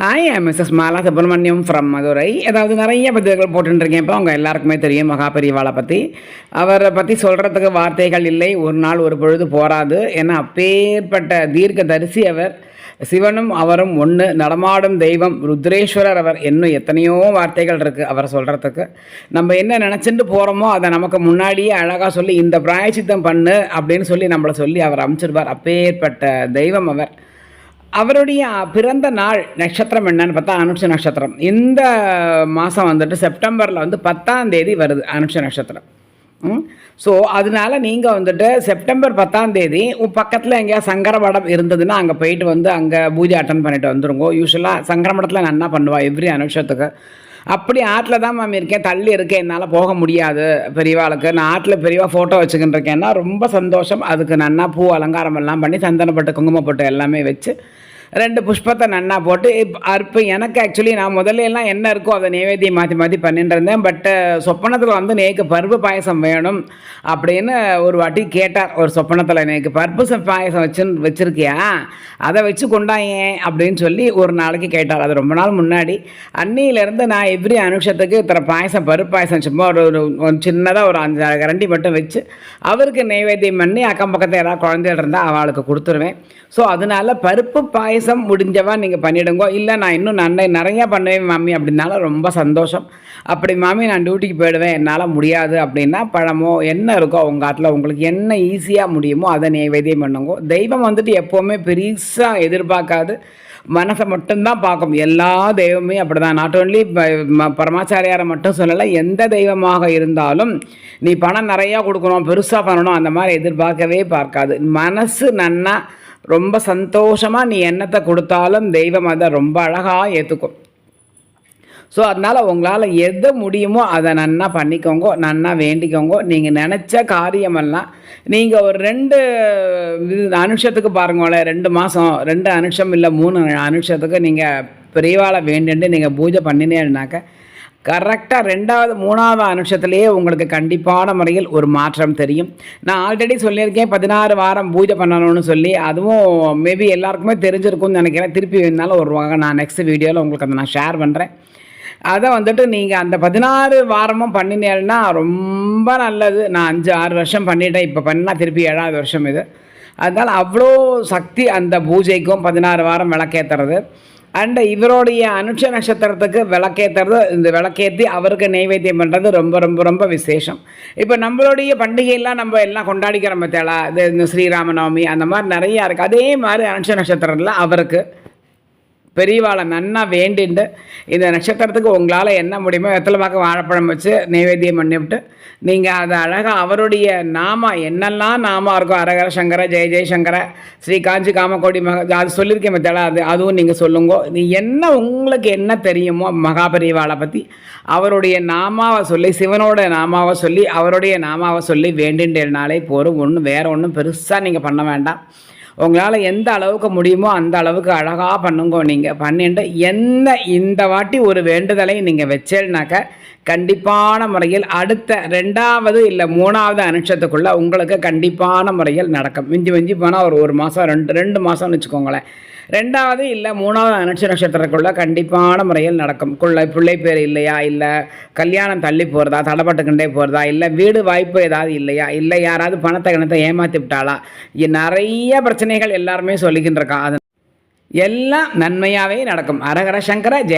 Hi Mrs Mala Subramaniam from Madurai ஏதாவது நிறைய பதிவுகள் போட்டுருக்கேன் இப்போ அவங்க எல்லாருக்குமே தெரியும் மகாபரிவாளை பற்றி அவரை பற்றி சொல்கிறதுக்கு வார்த்தைகள் இல்லை. ஒரு நாள் ஒரு பொழுது போராது ஏன்னா அப்பேற்பட்ட தீர்க்க தரிசி அவர் சிவனும் அவரும் ஒன்று நடமாடும் தெய்வம் ருத்ரேஸ்வரர் அவர். இன்னும் எத்தனையோ வார்த்தைகள் இருக்குது அவரை சொல்கிறதுக்கு நம்ம என்ன நினச்சிட்டு போகிறோமோ அதை நமக்கு முன்னாடியே அழகாக சொல்லி இந்த பிராயச்சித்தம் பண்ணு அப்படின்னு சொல்லி நம்மளை சொல்லி அவர் அமைச்சிருவார். அப்பேற்பட்ட தெய்வம் அவர். அவருடைய பிறந்த நாள் நட்சத்திரம் என்னன்னு பார்த்தா அனுஷ நட்சத்திரம். இந்த மாதம் வந்துட்டு செப்டம்பரில் வந்து பத்தாம் தேதி வருது அனுஷ நட்சத்திரம். ஸோ அதனால நீங்கள் வந்துட்டு செப்டம்பர் பத்தாம் தேதி பக்கத்தில் எங்கேயா சங்கரமடம் இருந்ததுன்னா அங்கே போயிட்டு வந்து அங்கே பூஜை அட்டன் பண்ணிட்டு வந்துருங்கோ. யூஸ்வலாக சங்கரமடத்தில் என்ன பண்ணுவா? எவ்ரி அனுஷத்துக்கு அப்படி ஆட்டில் தான் மேம் இருக்கேன். தள்ளி இருக்கேன். என்னால் போக முடியாது. பெரியவாளுக்கு நான் ஆட்டில் பெரியவா ஃபோட்டோ வச்சுக்கிட்டு இருக்கேன்னா ரொம்ப சந்தோஷம். அதுக்கு நன்னா பூ அலங்காரம் எல்லாம் பண்ணி சந்தனப்பட்டு குங்குமப்பட்டு எல்லாமே வச்சு ரெண்டு புஷ்பத்தை நன்னா போட்டு இப்போ அற்பு எனக்கு ஆக்சுவலி நான் முதல்ல எல்லாம் என்ன இருக்கோ அதை நைவேத்தியம் மாற்றி மாற்றி பண்ணிட்டு இருந்தேன். பட்டு சொப்பனத்தில் வந்து நேக்கு பருப்பு பாயசம் வேணும் அப்படின்னு ஒரு வாட்டி கேட்டார் ஒரு சொப்பனத்தில் நேக்கு. பருப்பு பாயசம் வச்சு வச்சுருக்கியா? அதை வச்சு கொண்டாயே அப்படின்னு சொல்லி ஒரு நாளைக்கு கேட்டார். அது ரொம்ப நாள் முன்னாடி. அன்னியிலேருந்து நான் எவ்ரி அனுஷத்துக்கு இத்தனை பாயசம் பருப்பு பாயசம் சும்மா ஒரு ஒரு சின்னதாக ஒரு அஞ்சு கரண்டி மட்டும் வச்சு அவருக்கு நைவேத்தியம் பண்ணி அக்கம் பக்கத்தில் ஏதாவது குழந்தைகள் இருந்தால் அவளுக்கு கொடுத்துருவேன். ஸோ அதனால பருப்பு பாயசம் முடிஞ்சவா நீங்கள் பண்ணிவிடுங்க இல்லை நான் இன்னும் நன்னை நிறையா பண்ணுவேன் மாமி அப்படின்னாலும் ரொம்ப சந்தோஷம். அப்படி மாமி நான் டியூட்டிக்கு போயிடுவேன். என்னால் முடியாது அப்படின்னா பழமோ என்ன இருக்கோ உங்கள் ஆட்டில் உங்களுக்கு என்ன ஈஸியாக முடியுமோ அதை நைவேத்தியம் பண்ணுங்க. தெய்வம் வந்துட்டு எப்போவுமே பெருசாக எதிர்பார்க்காது. மனசை மட்டும்தான் பார்க்கும். எல்லா தெய்வமே அப்படி தான் நாட் ஓன்லி பரமாச்சாரியாரை மட்டும் சொல்லலை எந்த தெய்வமாக இருந்தாலும் நீ பணம் நிறையா கொடுக்கணும் பெருசாக பண்ணணும் அந்த மாதிரி எதிர்பார்க்கவே பார்க்காது. மனசு நன்னா ரொம்ப சந்தோஷமாக நீ என்னத்தை கொடுத்தாலும் தெய்வம் அதை ரொம்ப அழகாக ஏற்றுக்கும் ஸோ அதனால் உங்களால் எது முடியுமோ அதை நன்னா பண்ணிக்கோங்க நன்னா வேண்டிக்கோங்க. நீங்கள் நினச்ச காரியமெல்லாம் நீங்கள் ஒரு ரெண்டு இது அனுஷத்துக்கு பாருங்களேன் ரெண்டு மாதம் ரெண்டு அனுஷம் இல்லை மூணு அனுஷத்துக்கு நீங்கள் பெரியவாளை வேண்டிட்டு நீங்கள் பூஜை பண்ணினேன்னாக்க கரெக்டாக ரெண்டாவது மூணாவது அனுஷத்துலேயே உங்களுக்கு கண்டிப்பான முறையில் ஒரு மாற்றம் தெரியும். நான் ஆல்ரெடி சொல்லியிருக்கேன் பதினாறு வாரம் பூஜை பண்ணணும்னு சொல்லி அதுவும் மேபி எல்லாருக்குமே தெரிஞ்சிருக்கும்னு நினைக்கிறேன். திருப்பி வேணாலும் ஒரு நான் நெக்ஸ்ட் வீடியோவில் உங்களுக்கு அதை நான் ஷேர் பண்ணுறேன் அதை வந்துட்டு நீங்கள் அந்த பதினாறு வாரமும் பண்ணினேன்னா ரொம்ப நல்லது. நான் அஞ்சு ஆறு வருஷம் பண்ணிட்டேன். இப்போ பண்ணால் திருப்பி ஏழாவது வருஷம் இது. அதனால் அவ்வளோ சக்தி அந்த பூஜைக்கும் பதினாறு வாரம் விளக்கேற்றுறது அண்ட் இவருடைய அனுஷ நட்சத்திரத்துக்கு விளக்கேற்றுறது இந்த விளக்கேற்றி அவருக்கு நைவேத்தியம் பண்ணுறது ரொம்ப ரொம்ப ரொம்ப விசேஷம். இப்போ நம்மளுடைய பண்டிகையெல்லாம் நம்ம எல்லாம் கொண்டாடிக்கிறோம் பார்த்தேளா இது இந்த ஸ்ரீராமநவமி அந்த மாதிரி நிறையா இருக்குது அதே மாதிரி அனுஷ நட்சத்திரத்தில் அவருக்கு பெரியவாளை நன்னா வேண்டிண்டு இந்த நட்சத்திரத்துக்கு உங்களால் என்ன முடியுமோ வெத்தலை பார்க்க வாழைப்பழம் வச்சு நைவேத்தியம் பண்ணிவிட்டு நீங்கள் அதை அழகாக அவருடைய நாமா என்னெல்லாம் நாமா இருக்கோ அரகர சங்கர ஜெய ஜெயசங்கர ஸ்ரீ காஞ்சி காமக்கோடி மக அது சொல்லியிருக்கேன் மத்தால அது அதுவும் நீங்கள் சொல்லுங்க. நீ என்ன உங்களுக்கு என்ன தெரியுமோ மகாபெரியவாளை பற்றி அவருடைய நாமாவை சொல்லி சிவனோட நாமாவை சொல்லி அவருடைய நாமாவை சொல்லி வேண்டின்றனாலே போதும். ஒன்றும் வேறு ஒன்றும் பெருசாக நீங்கள் பண்ண வேண்டாம். உங்களால் எந்த அளவுக்கு முடியுமோ அந்த அளவுக்கு அழகாக பண்ணுங்க நீங்கள் பண்ணிட்டு எந்த இந்த வாட்டி ஒரு வேண்டுதலை நீங்கள் வச்சேன்னாக்க கண்டிப்பான முறையில் அடுத்த ரெண்டாவது இல்லை மூணாவது அனுஷத்துக்குள்ளே உங்களுக்கு கண்டிப்பான முறையில் நடக்கும். மிஞ்சி மிஞ்சி போனால் ஒரு ஒரு மாதம் ரெண்டு ரெண்டு மாதம்னு வச்சுக்கோங்களேன். ரெண்டாவது இல்லை மூணாவது அனுஷ நட்சத்திரத்துக்குள்ள கண்டிப்பான முறையில் நடக்கும். குள்ள பிள்ளை பேர் இல்லையா? இல்லை கல்யாணம் தள்ளி போகிறதா தடப்பட்டுக்கிட்டே போகிறதா இல்லை வீடு வாய்ப்பு ஏதாவது இல்லையா? இல்லை யாராவது பணத்தை கிணத்தை ஏமாற்றி விட்டாளா? இ- நிறைய பிரச்சனைகள் எல்லாருமே சொல்லிக்கிட்டு இருக்கா அது எல்லாம் நன்மையாகவே நடக்கும். அரகர சங்கர ஜெய